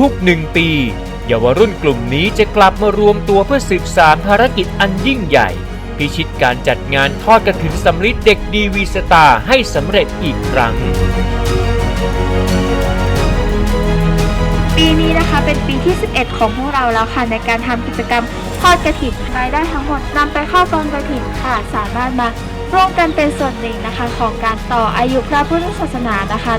ทุกๆหนึ่งปี เยาวรุ่นกลุ่มนี้จะกลับมารวมตัวเพื่อสืบสารภารกิจอันยิ่งใหญ่ พิชิตการจัดงานทอดกระถินสำริดเด็กดีวีสตาให้สำเร็จอีกครั้ง ปีนี้นะคะเป็นปีที่ 11 ของพวกเราแล้วค่ะ ในการทำกิจกรรมทอดกระถิ่นรายได้ทั้งหมดนำไปเข้ากองกระถิ่นค่ะสามารถมาร่วมกันเป็นส่วนหนึ่งนะคะ ของการต่ออายุพระพุทธศาสนานะคะ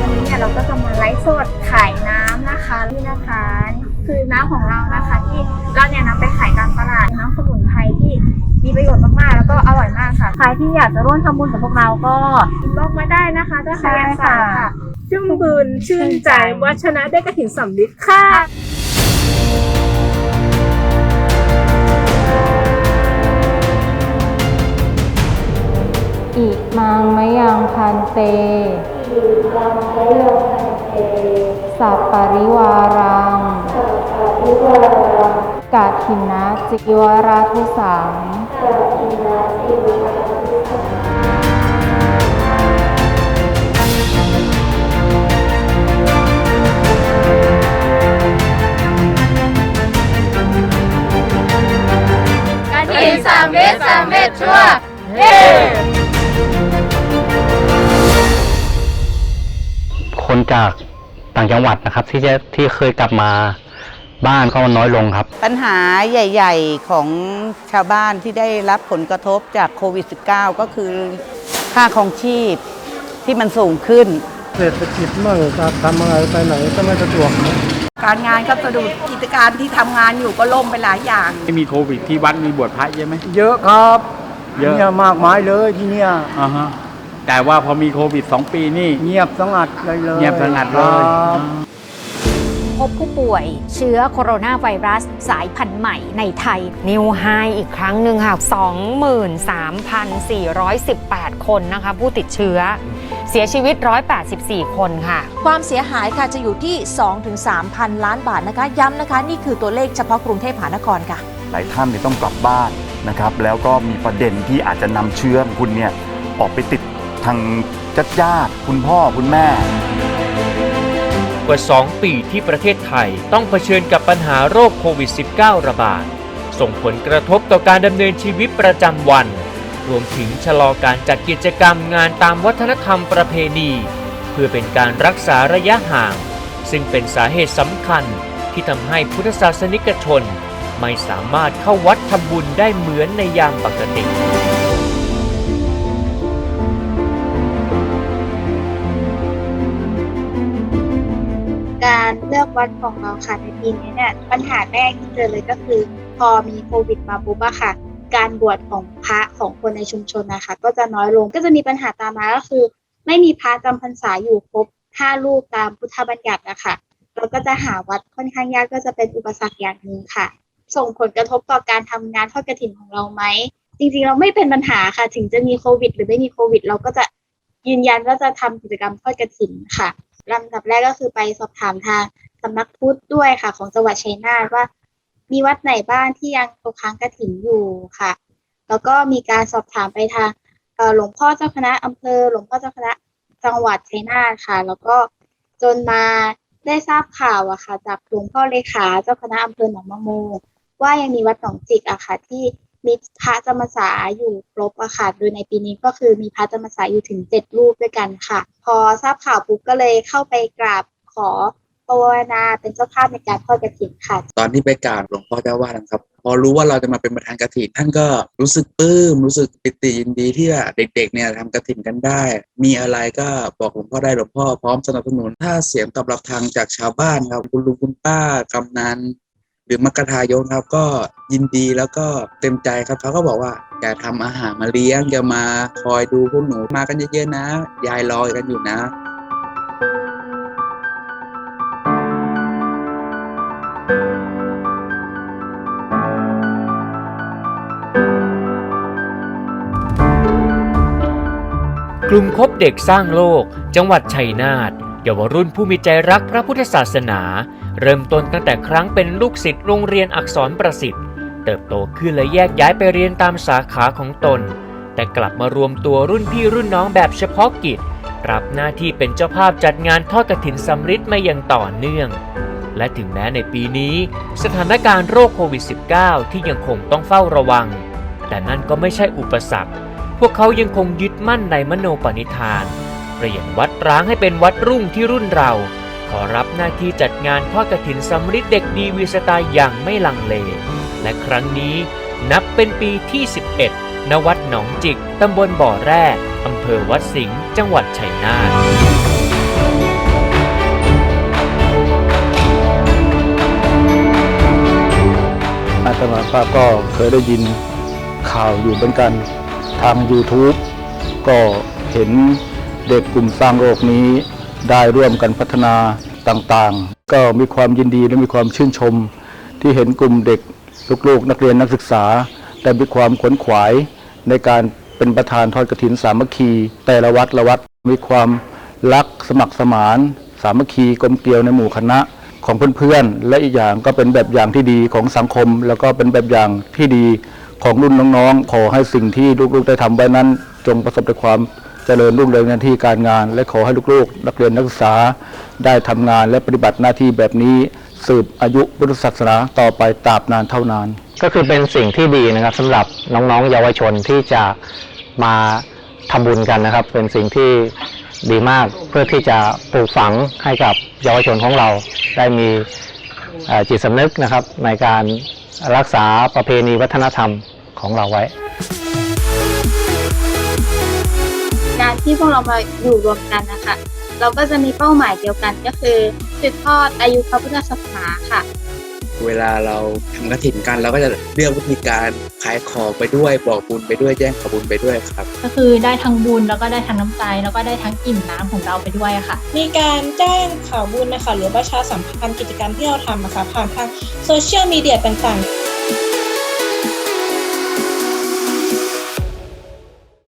วันนี้เนี่ยเราก็จะมาไลฟ์สดขายน้ำนะคะนี่นะคะ คือน้ำของเรานะคะ ที่เราเนี่ยนำไปขายตามตลาดน้ำสมุนไพรที่มีประโยชน์มากๆ แล้วก็อร่อยมากค่ะ ใครที่อยากจะร่วมทำบุญกับพวกเราก็อินบ็อกซ์มาได้นะคะถ้าใครอยากสั่งค่ะ ชุ่มบุญชื่นใจวัชนะได้กระถินสำลิดค่ะอิมังมะยังพันเตสัปปริวารังกาถินนะจิวราทุสังกระถิ่ นสามเม็ดสามเม็ดชั่วคนจากต่างจังหวัดนะครับ ที่จะที่เคยกลับมาบ้านก็น้อยลงครับ ปัญหาใหญ่ ๆของชาวบ้านที่ได้รับผลกระทบจากโควิด -19 ก็คือค่าครองชีพที่มันสูงขึ้น เศรษฐกิจมั่งการทำอะไรไปไหนก็ไม่สะดวก การงานก็สะดุดกิจการที่ทำงานอยู่ก็ล่มไปหลายอย่าง ไม่มีโควิดที่วัดมีบวชพระเยอะไหม เยอะครับเยอะ เนี่ยมากมายเลยที่เนี่ย อ่าฮะแต่ว่าพอมีโควิด 2 ปีนี่ เงียบสงัดเลยเลยเงียบสงัดเลย ครับ พบผู้ป่วยเชื้อโคโรนาไวรัสสายพันธุ์ใหม่ในไทย นิวไฮอีกครั้งหนึ่งค่ะ 23,418 คนนะคะ ผู้ติดเชื้อ เสียชีวิต 184 คนค่ะ ความเสียหายค่ะจะอยู่ที่ 2-3 พันล้านบาทนะคะ ย้ำนะคะ นี่คือตัวเลขเฉพาะกรุงเทพมหานครค่ะ หลายท่านเนี่ยต้องกลับบ้านนะครับแล้วก็มีประเด็นที่อาจจะนำเชื้อของคุณเนี่ยออกไปติดทางญาติญาติคุณพ่อคุณแม่ก ว่า 2 ปีที่ประเทศไทย ต้องเผชิญกับปัญหาโรคโควิด -19 ระบาด ส่งผลกระทบต่อการดำเนินชีวิตประจำวัน รวมถึงชะลอการจัดกิจกรรมงานตามวัฒนธรรมประเพณี เพื่อเป็นการรักษาระยะห่าง ซึ่งเป็นสาเหตุสำคัญที่ทำให้พุทธศาสนิกชน ไม่สามารถเข้าวัดทำบุญได้เหมือนในยามปกติ การเลือกวัดของเราค่ะในปีนี้เนี่ยปัญหาแรกที่เจอเลยก็คือ พอมีโควิดมาปุ๊บอะค่ะ การบวชของพระของคนในชุมชนนะคะ ก็จะน้อยลงก็จะมีปัญหาตามมาก็คือ ไม่มีพระจำพรรษาอยู่ครบห้ารูปตามพุทธบัญญัติอะค่ะเราก็จะหาวัดค่อนข้างยากก็จะเป็นอุปสรรคอย่างหนึ่งค่ะ ส่งผลกระทบต่อการทำงานทอดกระถิ่นของเราไหมจริงๆเราไม่เป็นปัญหาค่ะ ถึงจะมีโควิด หรือไม่มีโควิด เราก็จะยืนยันว่าจะทำกิจกรรมทอดกระถิ่นค่ะ ลำดับแรกก็คือไปสอบถามทางสำนักพุทธด้วยค่ะ ของจังหวัดชัยนาทว่า มีวัดไหนบ้างที่ยังตกค้างกระถิ่นอยู่ค่ะ แล้วก็มีการสอบถามไปทางหลวงพ่อเจ้าคณะอำเภอ หลวงพ่อเจ้าคณะจังหวัดชัยนาทค่ะ แล้วก็จนมาได้ทราบข่าวอะค่ะ จากหลวงพ่อเลขาเจ้าคณะอำเภอหนองมะโมว่ายังมีวัดหนองจิกอะค่ะที่ มีพระจำพรรษาอยู่ครบอะค่ะ โดยในปีนี้ก็คือมีพระจำพรรษาอยู่ถึงเจ็ดรูปด้วยกันค่ะ พอทราบข่าวปุ๊บก็เลยเข้าไปกราบขอภาวนาเป็นเจ้าภาพในการทอดกระถิ่นค่ะ ตอนที่ไปกราบหลวงพ่อเจ้าวานะครับ พอรู้ว่าเราจะมาเป็นประธานกฐินท่านก็รู้สึกปลื้มรู้สึกปิติยินดีที่ว่าเด็ก ๆ เนี่ยทำกฐินกันได้ มีอะไรก็บอกหลวงพ่อได้หลวงพ่อพร้อมสนับสนุน ถ้าเสียงตอบรับทางจากชาวบ้านครับคุณลุงคุณป้ากำนัน รือมกกะทายกครับก็ยินดีแล้วก็เต็มใจครับเขาก็บอกว่าอย่าทำอาหารมาเลี้ยงอย่ามาคอยดูพวกหนูมากันเยอะๆนะ ยายรอกันอยู่นะกลุ่มคบเด็กสร้างโลก จังหวัดชัยนาทเยาวรุ่นผู้มีใจรักพระพุทธศาสนา เริ่มต้นตั้งแต่ครั้งเป็นลูกศิษย์โรงเรียนอักษรประสิทธิ์ เติบโตขึ้นและแยกย้ายไปเรียนตามสาขาของตน แต่กลับมารวมตัวรุ่นพี่รุ่นน้องแบบเฉพาะกิจ รับหน้าที่เป็นเจ้าภาพจัดงานทอดกฐินสำริดมาอย่างต่อเนื่อง และถึงแม้ในปีนี้ สถานการณ์โรคโควิด -19 ที่ยังคงต้องเฝ้าระวัง แต่นั่นก็ไม่ใช่อุปสรรค พวกเขายังคงยึดมั่นในมโนปณิธานเปลี่ยนวัดร้างให้เป็นวัดรุ่งที่รุ่นเรา ขอรับหน้าที่จัดงานทอดกฐินสำริดเด็กดีวีสตล์อย่างไม่ลังเล และครั้งนี้นับเป็นปีที่ 11 ณ วัดหนองจิก ตำบลบ่อแร่อำเภอวัดสิงห์ จังหวัดชัยนาทอาตมาภาพก็เคยได้ยินข่าวอยู่เหมือนกันทาง YouTube ก็เห็นเด็กกลุ่มสร้างโรคนี้ ได้ร่วมกันพัฒนาต่างๆ ก็มีความยินดีและมีความชื่นชม ที่เห็นกลุ่มเด็กลูกๆ นักเรียนนักศึกษาได้มีความขวนขวายในการเป็นประธานทอดกฐินสามัคคี แต่ละวัดละวัดมีความรักสมัครสมาน สามัคคีกลมเกลียวในหมู่คณะของเพื่อนๆ และอีกอย่างก็เป็นแบบอย่างที่ดีของสังคม แล้วก็เป็นแบบอย่างที่ดีของรุ่นน้องๆ ขอให้สิ่งที่ลูกๆ ได้ทำไว้นั้น จงประสบแต่ความ จริญรุ่งเรืองหน้าที่การงาน และขอให้ลูกๆ นักเรียนนักศึกษาได้ทำงานและปฏิบัติหน้าที่แบบนี้ สืบอายุพุทธศาสนาต่อไปตราบนานเท่านาน ก็คือเป็นสิ่งที่ดีนะครับสำหรับน้องๆ เยาวชนที่จะมาทำบุญกันนะครับ เป็นสิ่งที่ดีมากเพื่อที่จะปลูกฝังให้กับเยาวชนของเรา ได้มีจิตสำนึกนะครับในการรักษาประเพณีวัฒนธรรมของเราไว้ ที่พวกเรามาอยู่รวมกันนะคะเราก็จะมีเป้าหมายเดียวกันก็คือสืบทอดอายุพระพุทธศาสนาค่ะเวลาเราทำกระถินกันเราก็จะเลือกวิธีการขายของไปด้วยบอกบุญไปด้วยแจ้งข่าวบุญไปด้วยครับ ก็คือได้ทั้งบุญแล้วก็ได้ทั้งน้ำใจแล้วก็ได้ทั้งอิ่มน้ำของเราไปด้วยอะค่ะ มีการแจ้งข่าวบุญนะคะหรือประชาสัมพันธ์กิจกรรมที่เราทำนะคะผ่านทางโซเชียลมีเดียต่างๆ